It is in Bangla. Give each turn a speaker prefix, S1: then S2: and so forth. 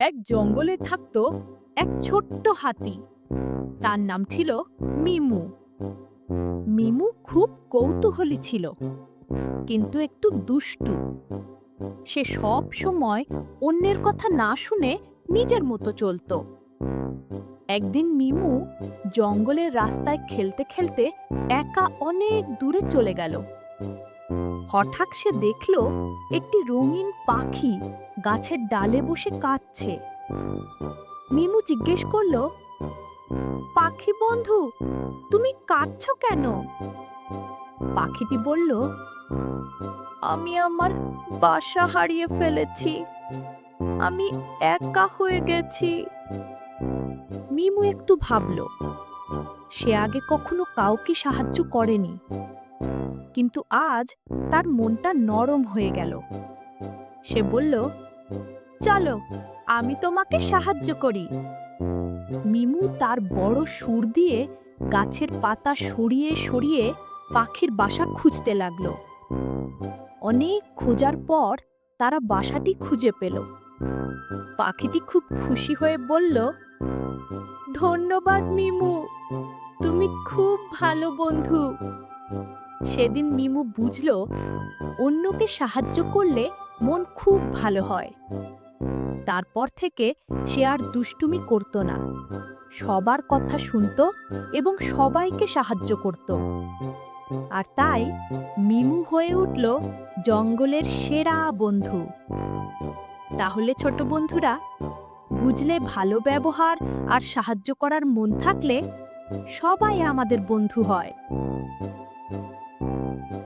S1: এক জঙ্গলে থাকত এক ছোট্ট হাতি। তার নাম ছিল মিমু। মিমু খুব কৌতূহলী ছিল, কিন্তু একটু দুষ্টু। সে সব সময় অন্যের কথা না শুনে নিজের মতো চলতো। একদিন মিমু জঙ্গলের রাস্তায় খেলতে খেলতে একা অনেক দূরে চলে গেল। হঠাৎ সে দেখল একটি রঙিন পাখি গাছের ডালে বসে কাঁদছে। মিমু জিজ্ঞেস করল, পাখি বন্ধু, তুমি কাঁদছ কেন? পাখিটি বলল, আমি আমার বাসা হারিয়ে ফেলেছি। আমি একা হয়ে গেছি। মিমু একটু ভাবল, সে আগে কখনো কাউকে সাহায্য করেনি। কিন্তু আজ তার মনটা নরম হয়ে গেল। সে বলল চলো, আমি তোমাকে সাহায্য করি। মিমু তার বড় সুর দিয়ে গাছের পাতা সরিয়ে সরিয়ে পাখির বাসা খুঁজতে লাগল। অনেক খোঁজার পর তারা বাসাটি খুঁজে পেল। পাখিটি খুব খুশি হয়ে বলল, ধন্যবাদ মিমু, তুমি খুব ভালো বন্ধু। সেদিন মিমু বুঝল, অন্যকে সাহায্য করলে মন খুব ভালো হয়। তারপর থেকে সে আর দুষ্টুমি করত না। সবার কথা শুনত এবং সবাইকে সাহায্য করত। আর তাই মিমু হয়ে উঠল জঙ্গলের সেরা বন্ধু। তাহলে ছোট বন্ধুরা, বুঝলে ভালো ব্যবহার আর সাহায্য করার মন থাকলে সবাই আমাদের বন্ধু হয়।